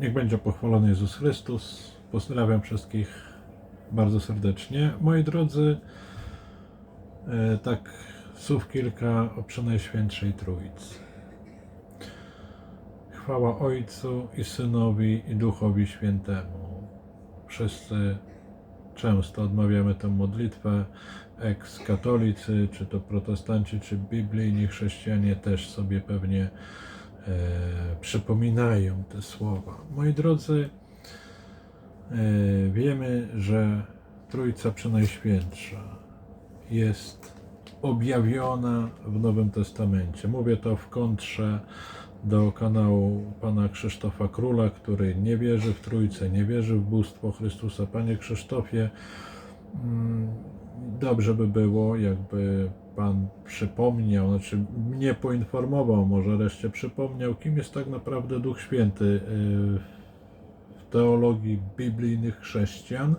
Niech będzie pochwalony Jezus Chrystus. Pozdrawiam wszystkich bardzo serdecznie. Moi drodzy, e, tak słów kilka o Przenajświętszej Trójcy. Chwała Ojcu i Synowi i Duchowi Świętemu. Wszyscy często odmawiamy tę modlitwę. Eks-katolicy, czy to protestanci, czy biblijni chrześcijanie też sobie pewnie przypominają te słowa. Moi drodzy, e, wiemy, że Trójca Przenajświętsza jest objawiona w Nowym Testamencie. Mówię to w kontrze do kanału pana Krzysztofa Króla, który nie wierzy w Trójcę, nie wierzy w bóstwo Chrystusa. Panie Krzysztofie, mm, dobrze by było, jakby pan przypomniał, znaczy mnie poinformował, może reszcie przypomniał, kim jest tak naprawdę Duch Święty y, w teologii biblijnych chrześcijan.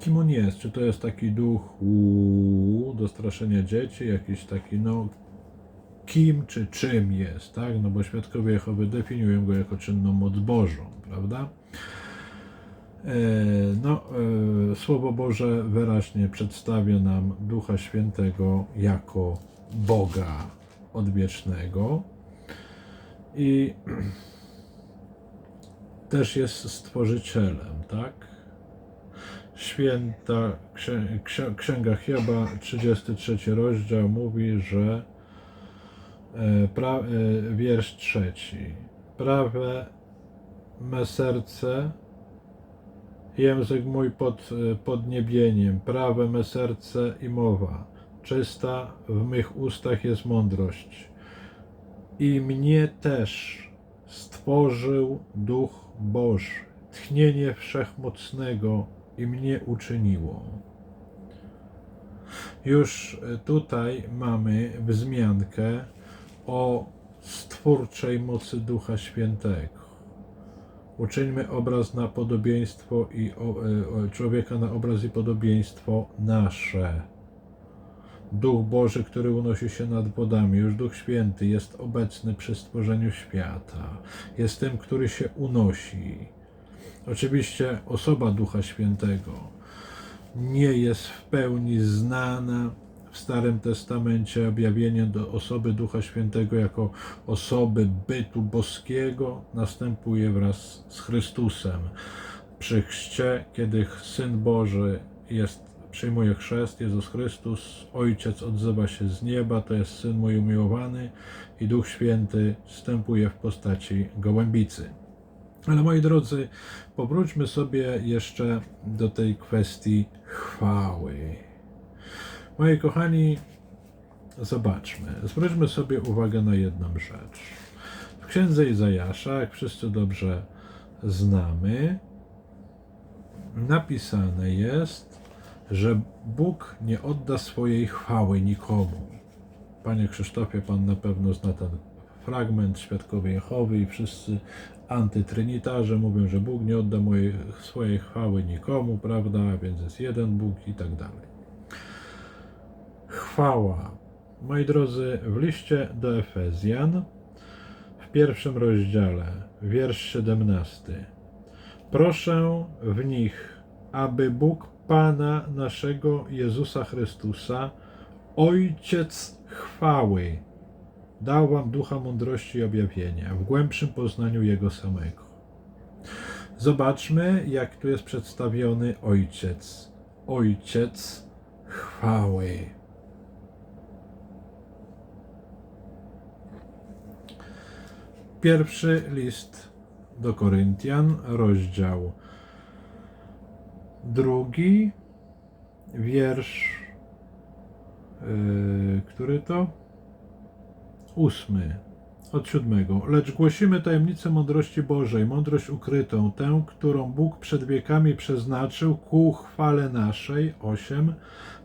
Kim on jest? Czy to jest taki duch uuu, do straszenia dzieci, jakiś taki, no, kim czy czym jest, tak? No bo świadkowie Jehowy definiują go jako czynną moc Bożą, prawda? E, No, e, Słowo Boże wyraźnie przedstawia nam Ducha Świętego jako Boga odwiecznego i też jest stworzycielem, tak? Święta Księ- Księ- Księga Hioba, 33 rozdział mówi, że e, wiersz trzeci. Prawe me serce, język mój pod e, podniebieniem, prawe me serce i mowa. Czysta w mych ustach jest mądrość. I mnie też stworzył Duch Boży, tchnienie wszechmocnego i mnie uczyniło. Już e, tutaj mamy wzmiankę o stwórczej mocy Ducha Świętego. Uczyńmy obraz na podobieństwo i e, o, człowieka na obraz i podobieństwo nasze. Duch Boży, który unosi się nad wodami, już Duch Święty jest obecny przy stworzeniu świata. Jest tym, który się unosi. Oczywiście osoba Ducha Świętego nie jest w pełni znana w Starym Testamencie. Objawienie do osoby Ducha Świętego jako osoby bytu boskiego następuje wraz z Chrystusem. Przy chrzcie, kiedy Syn Boży jest, przyjmuje chrzest, Jezus Chrystus, Ojciec odzywa się z nieba, to jest Syn mój umiłowany i Duch Święty wstępuje w postaci gołębicy. Ale moi drodzy, powróćmy sobie jeszcze do tej kwestii chwały. Moi kochani, zobaczmy, zwróćmy sobie uwagę na jedną rzecz. W księdze Izajasza, jak wszyscy dobrze znamy, napisane jest, że Bóg nie odda swojej chwały nikomu. Panie Krzysztofie, Pan na pewno zna ten fragment Świadkowie Jehowy i wszyscy antytrynitarze mówią, że Bóg nie odda mojej, swojej chwały nikomu, prawda, więc jest jeden Bóg i tak dalej. Chwała. Moi drodzy, w liście do Efezjan, w pierwszym rozdziale, wiersz 17. Proszę w nich, aby Bóg Pana naszego Jezusa Chrystusa, Ojciec chwały, dał wam ducha mądrości i objawienia w głębszym poznaniu Jego samego. Zobaczmy, jak tu jest przedstawiony Ojciec. Ojciec chwały. Pierwszy list do Koryntian, rozdział drugi, wiersz, yy, który to? ósmy, od siódmego. Lecz głosimy tajemnicę mądrości Bożej, mądrość ukrytą, tę, którą Bóg przed wiekami przeznaczył ku chwale naszej, osiem,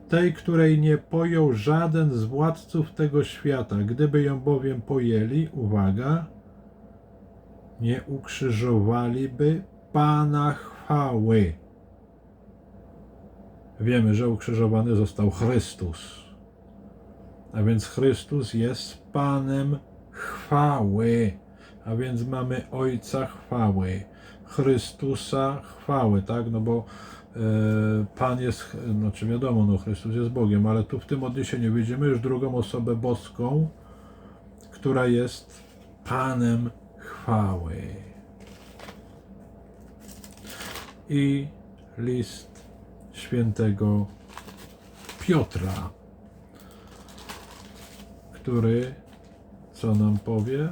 tej, której nie pojął żaden z władców tego świata. Gdyby ją bowiem pojęli, uwaga, nie ukrzyżowaliby Pana chwały. Wiemy, że ukrzyżowany został Chrystus. A więc Chrystus jest Panem chwały. a więc mamy Ojca chwały, Chrystusa chwały, tak? No bo e, Pan jest, znaczy wiadomo, no Chrystus jest Bogiem, ale tu w tym odniesieniu widzimy już drugą osobę boską, która jest Panem chwały. I list świętego Piotra, który co nam powie?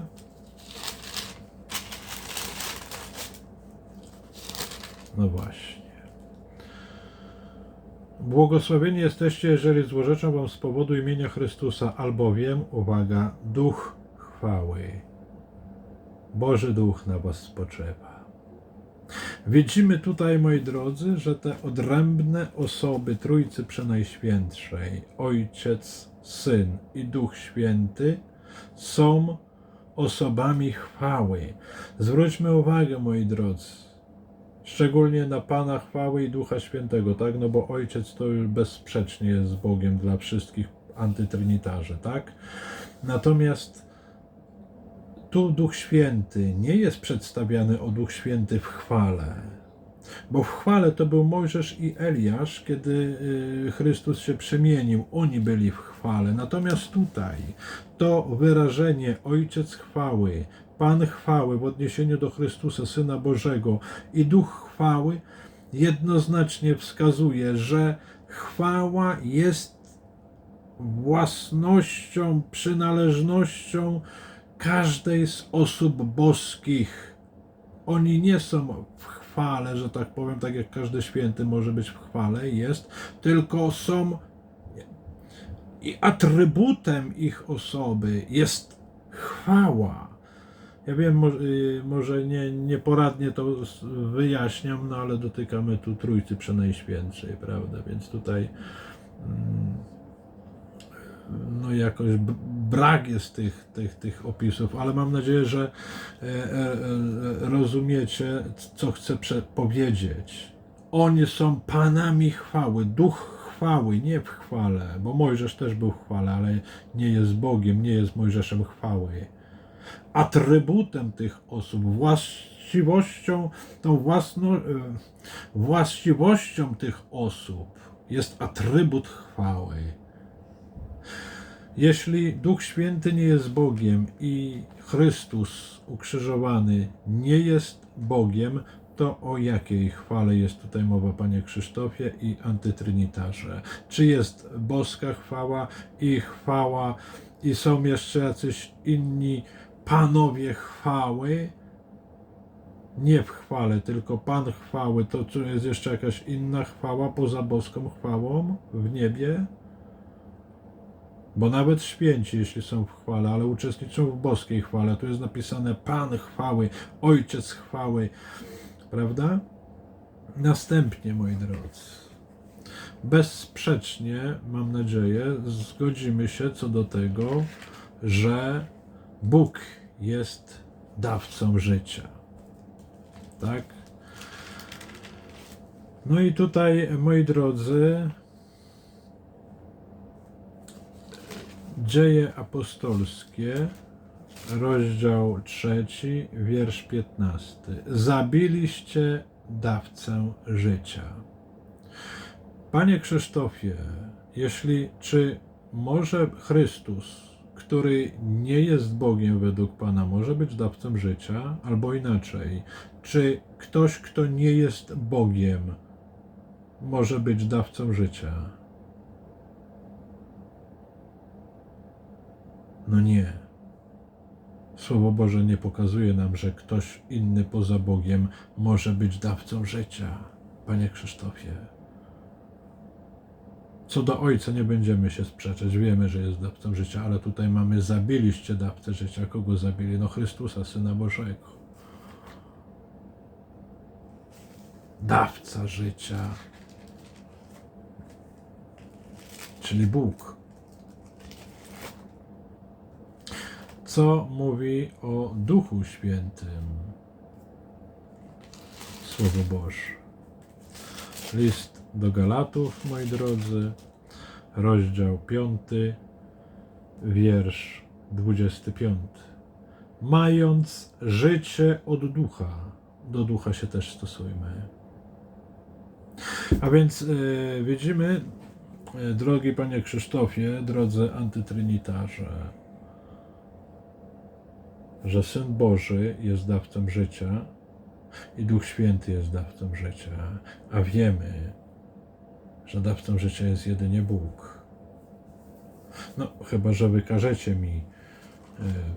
No właśnie. Błogosławieni jesteście, jeżeli złożeczą wam z powodu imienia Chrystusa, albowiem, uwaga, duch chwały, Boży Duch na was spoczywa. Widzimy tutaj, moi drodzy, że te odrębne osoby Trójcy Przenajświętszej, Ojciec, Syn i Duch Święty, są osobami chwały. Zwróćmy uwagę, moi drodzy, szczególnie na Pana chwały i Ducha Świętego, tak? No bo Ojciec to już bezsprzecznie jest Bogiem dla wszystkich antytrynitarzy, tak? Natomiast tu Duch Święty nie jest przedstawiany o Duch Święty w chwale. Bo w chwale to był Mojżesz i Eliasz, kiedy y, Chrystus się przemienił. Oni byli w chwale. Natomiast tutaj to wyrażenie Ojciec chwały, Pan chwały w odniesieniu do Chrystusa, Syna Bożego i Duch chwały jednoznacznie wskazuje, że chwała jest własnością, przynależnością każdej z osób boskich. Oni nie są w chwale, że tak powiem, tak jak każdy święty może być w chwale, jest, tylko są i atrybutem ich osoby jest chwała. Ja wiem, y, może nie, nieporadnie to wyjaśniam, no ale dotykamy tu Trójcy Przenajświętszej, prawda? Więc tutaj mm, no jakoś brak jest tych, tych, tych opisów, ale mam nadzieję, że e, e, e, rozumiecie, co chcę powiedzieć. Oni są panami chwały, duch chwały, nie w chwale, bo Mojżesz też był w chwale, ale nie jest Bogiem, nie jest Mojżeszem chwały. Atrybutem tych osób, właściwością, tą własną, e, właściwością tych osób jest atrybut chwały. Jeśli Duch Święty nie jest Bogiem i Chrystus ukrzyżowany nie jest Bogiem, to o jakiej chwale jest tutaj mowa, Panie Krzysztofie i antytrynitarze? Czy jest boska chwała i chwała i są jeszcze jacyś inni panowie chwały? Nie w chwale, tylko Pan chwały. To czy jest jeszcze jakaś inna chwała poza boską chwałą w niebie? Bo nawet święci, jeśli są w chwale, ale uczestniczą w boskiej chwale, tu jest napisane Pan chwały, Ojciec chwały, prawda? Następnie, moi drodzy, bezsprzecznie, mam nadzieję, zgodzimy się co do tego, że Bóg jest dawcą życia. Tak? No i tutaj, moi drodzy, Dzieje apostolskie, rozdział trzeci, wiersz 15. Zabiliście dawcę życia. Panie Krzysztofie, jeśli czy może Chrystus, który nie jest Bogiem według Pana, może być dawcą życia, albo inaczej, czy ktoś, kto nie jest Bogiem, może być dawcą życia? No nie. Słowo Boże nie pokazuje nam, że ktoś inny poza Bogiem może być dawcą życia, Panie Krzysztofie. Co do Ojca nie będziemy się sprzeczać, wiemy, że jest dawcą życia, ale tutaj mamy zabiliście dawcę życia. Kogo zabili? No Chrystusa, Syna Bożego. Dawca życia, czyli Bóg. Co mówi o Duchu Świętym. Słowo Boże. List do Galatów, moi drodzy, rozdział 5, wiersz 25. mając życie od ducha. Do ducha się też stosujmy. A więc e, widzimy, e, drogi panie Krzysztofie, drodzy antytrinitarze, że Syn Boży jest dawcą życia i Duch Święty jest dawcą życia, a wiemy, że dawcą życia jest jedynie Bóg. No, chyba, że wykażecie mi e,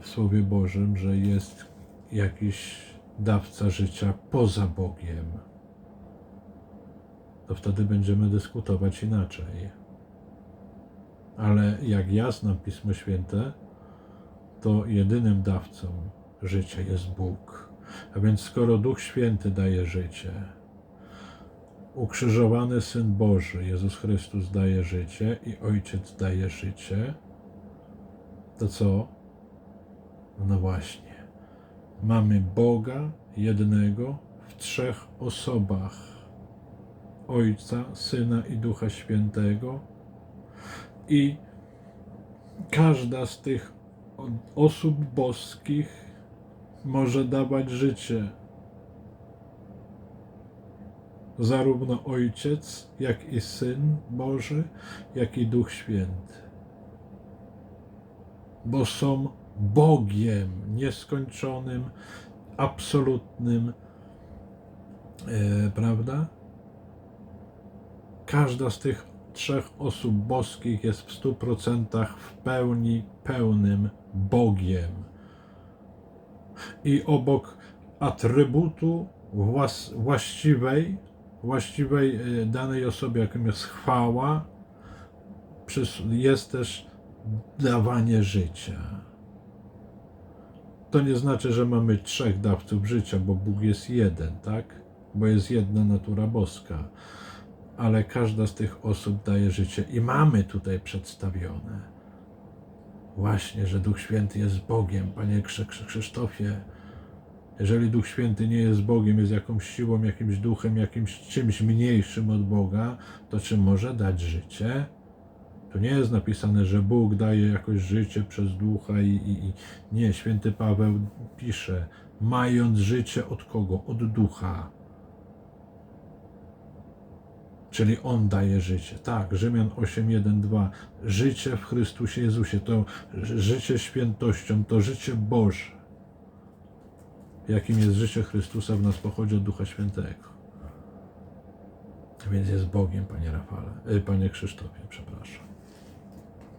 w Słowie Bożym, że jest jakiś dawca życia poza Bogiem, to wtedy będziemy dyskutować inaczej. Ale jak ja znam Pismo Święte, to jedynym dawcą życia jest Bóg. A więc skoro Duch Święty daje życie, ukrzyżowany Syn Boży, Jezus Chrystus daje życie i Ojciec daje życie, to co? No właśnie, mamy Boga jednego w trzech osobach. Ojca, Syna i Ducha Świętego i każda z tych osób boskich może dawać życie. Zarówno Ojciec, jak i Syn Boży, jak i Duch Święty. Bo są Bogiem nieskończonym, absolutnym, e, prawda? Każda z tych trzech osób boskich jest w stu procentach w pełni pełnym Bogiem. I obok atrybutu włas, właściwej, właściwej e, danej osobie, jakim jest chwała, jest też dawanie życia. To nie znaczy, że mamy trzech dawców życia, bo Bóg jest jeden, tak? Bo jest jedna natura boska ale każda z tych osób daje życie i mamy tutaj przedstawione właśnie, że Duch Święty jest Bogiem, Panie Krzy- Krzy- Krzysztofie. Jeżeli Duch Święty nie jest Bogiem, jest jakąś siłą, jakimś duchem, jakimś czymś mniejszym od Boga, to czy może dać życie? Tu nie jest napisane, że Bóg daje jakoś życie przez ducha i, i, i nie, święty Paweł pisze, mając życie od kogo? Od ducha. Czyli On daje życie. Tak, Rzymian 8, 1, 2. Życie w Chrystusie Jezusie, to życie świętością, to życie Boże. Jakim jest życie Chrystusa w nas pochodzi od Ducha Świętego. Więc jest Bogiem, Panie Rafale, y, Panie Krzysztofie, przepraszam.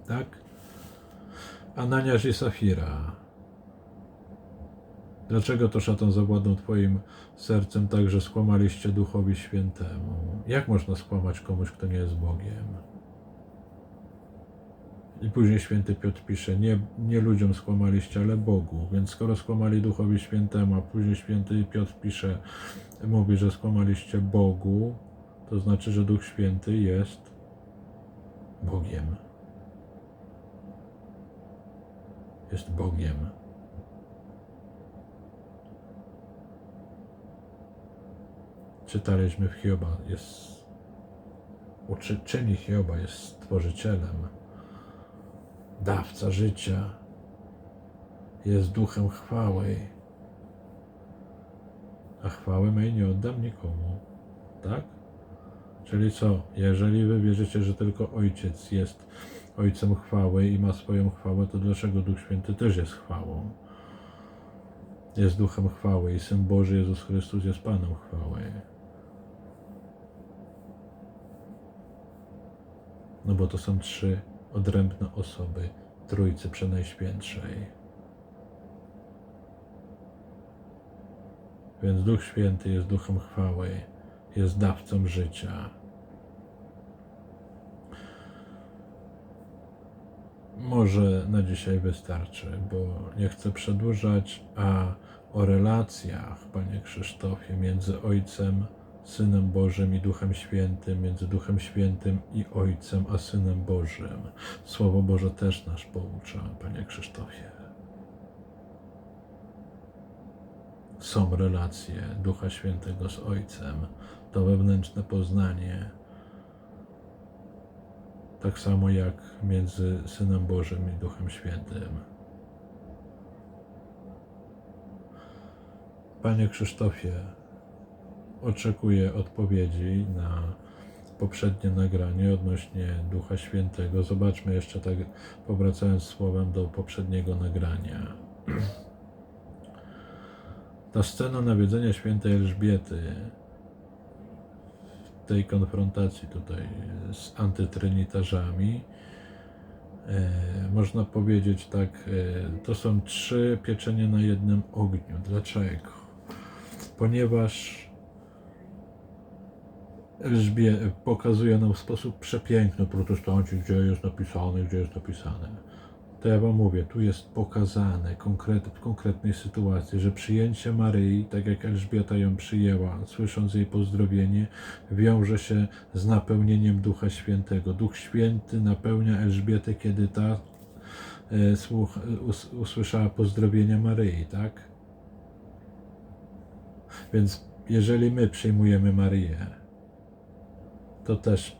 Tak? Ananiasz i Safira. Dlaczego to szatan zawładnął Twoim sercem tak, że skłamaliście Duchowi Świętemu? Jak można skłamać komuś, kto nie jest Bogiem? I później święty Piotr pisze, nie, nie ludziom skłamaliście, ale Bogu. Więc skoro skłamali Duchowi Świętemu, a później święty Piotr pisze, mówi, że skłamaliście Bogu, to znaczy, że Duch Święty jest Bogiem. Jest Bogiem. Czytaliśmy w Hioba, jest uczy, czyni Hioba, jest stworzycielem, dawca życia, jest duchem chwały, a chwały mej nie oddam nikomu, tak? Czyli co, jeżeli wy wierzycie, że tylko Ojciec jest Ojcem chwały i ma swoją chwałę, to dlaczego Duch Święty też jest chwałą? Jest duchem chwały i Syn Boży Jezus Chrystus jest Panem chwały. No bo to są trzy odrębne osoby Trójcy Przenajświętszej. Więc Duch Święty jest duchem chwały, jest dawcą życia. Może na dzisiaj wystarczy, bo nie chcę przedłużać, a o relacjach, Panie Krzysztofie, między Ojcem, Synem Bożym i Duchem Świętym, między Duchem Świętym i Ojcem, a Synem Bożym. Słowo Boże też nas poucza, Panie Krzysztofie. Są relacje Ducha Świętego z Ojcem, to wewnętrzne poznanie, tak samo jak między Synem Bożym i Duchem Świętym. Panie Krzysztofie, oczekuję odpowiedzi na poprzednie nagranie odnośnie Ducha Świętego. Zobaczmy jeszcze tak, powracając słowem do poprzedniego nagrania. Ta scena nawiedzenia świętej Elżbiety w tej konfrontacji tutaj z antytrynitarzami e, można powiedzieć tak, e, to są trzy pieczenie na jednym ogniu. Dlaczego? Ponieważ Elżbie pokazuje nam w sposób przepiękny protestanci, gdzie jest napisane, gdzie jest napisane. To ja wam mówię, tu jest pokazane konkret, w konkretnej sytuacji, że przyjęcie Maryi, tak jak Elżbieta ją przyjęła, słysząc jej pozdrowienie, wiąże się z napełnieniem Ducha Świętego. Duch Święty napełnia Elżbietę, kiedy ta e, słuch, us, usłyszała pozdrowienia Maryi, tak? Więc jeżeli my przyjmujemy Maryję, to też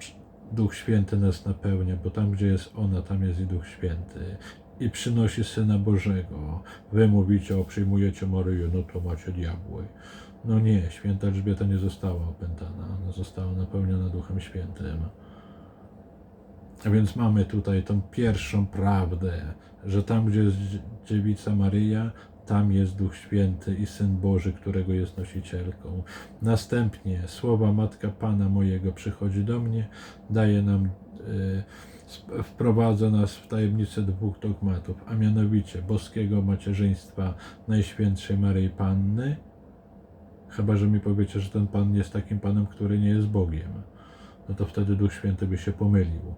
Duch Święty nas napełnia, bo tam, gdzie jest ona, tam jest i Duch Święty. I przynosi Syna Bożego. Wy mówicie, o przyjmujecie Maryję, no to macie diabły. No nie, święta Elżbieta nie została opętana, ona została napełniona Duchem Świętym. A więc mamy tutaj tą pierwszą prawdę, że tam, gdzie jest dzie- dziewica Maryja, tam jest Duch Święty i Syn Boży, którego jest nosicielką. Następnie słowa Matka Pana mojego przychodzi do mnie, daje nam, sp- wprowadza nas w tajemnicę dwóch dogmatów, a mianowicie boskiego macierzyństwa Najświętszej Maryi Panny, chyba, że mi powiecie, że ten Pan jest takim Panem, który nie jest Bogiem, no to wtedy Duch Święty by się pomylił.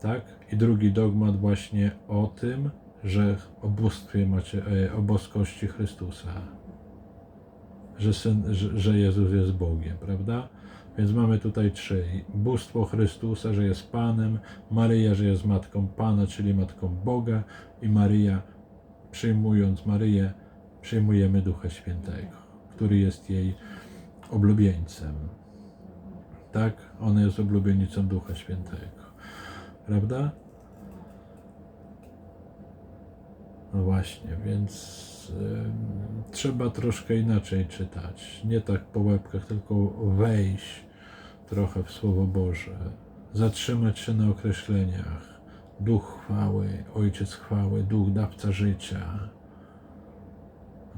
Tak? I drugi dogmat właśnie o tym, że o bóstwie macie, e, o boskości Chrystusa. Że, syn, że, że Jezus jest Bogiem, prawda? Więc mamy tutaj trzy. Bóstwo Chrystusa, że jest Panem, Maryja, że jest Matką Pana, czyli Matką Boga i Maryja, przyjmując Maryję, przyjmujemy Ducha Świętego, który jest jej oblubieńcem. Tak? Ona jest oblubienicą Ducha Świętego. Prawda? No właśnie, więc ym, trzeba troszkę inaczej czytać. Nie tak po łebkach, tylko wejść trochę w Słowo Boże. Zatrzymać się na określeniach. Duch chwały, Ojciec chwały, Duch dawca życia.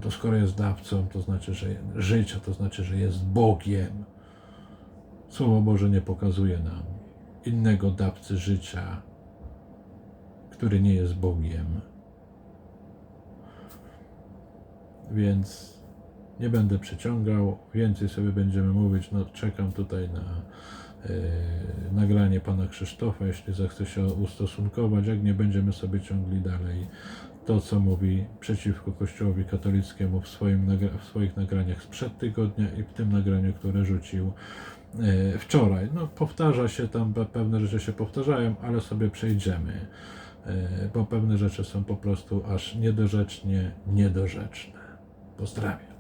To skoro jest dawcą, to znaczy, że życia, to znaczy, że jest Bogiem. Słowo Boże nie pokazuje nam innego dawcy życia, który nie jest Bogiem. Więc nie będę przeciągał, więcej sobie będziemy mówić. No, czekam tutaj na e, nagranie pana Krzysztofa, jeśli zechce się ustosunkować. Jak nie będziemy sobie ciągli dalej to, co mówi przeciwko Kościołowi katolickiemu w, swoim, w swoich nagraniach sprzed tygodnia i w tym nagraniu, które rzucił e, wczoraj. No, powtarza się tam, pe- pewne rzeczy się powtarzają, ale sobie przejdziemy, e, bo pewne rzeczy są po prostu aż niedorzecznie niedorzeczne. Pozdrawiam.